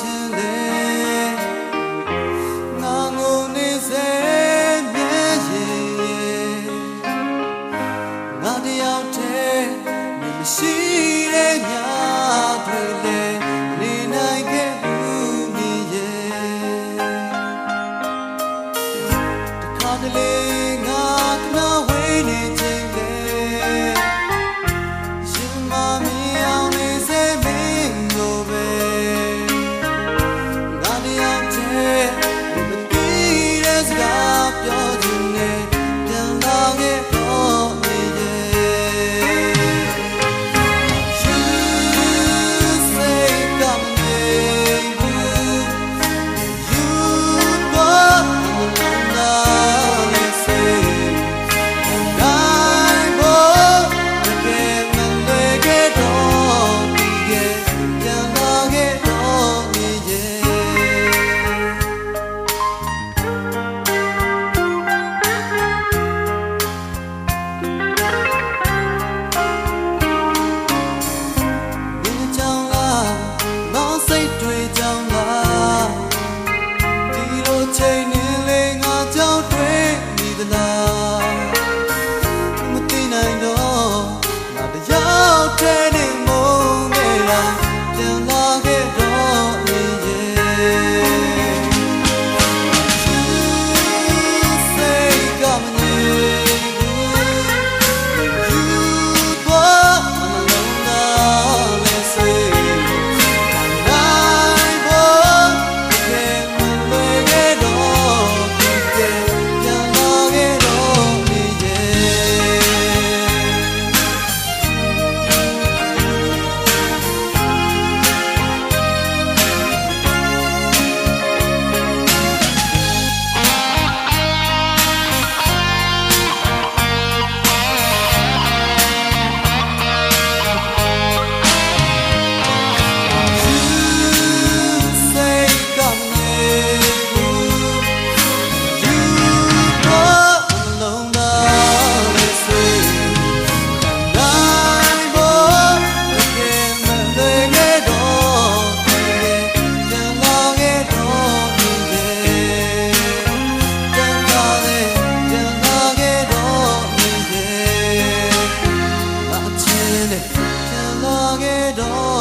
ခြင်းသည်ငါငုံနေစေမြဲရဲ့ငါတယောက်တည်းမရှိတဲ့ညတွေလည်းနေနိုင်ခဲ့ဘူးမြည်ရဲ့တခါတလေငါကနာဝ နေသ get all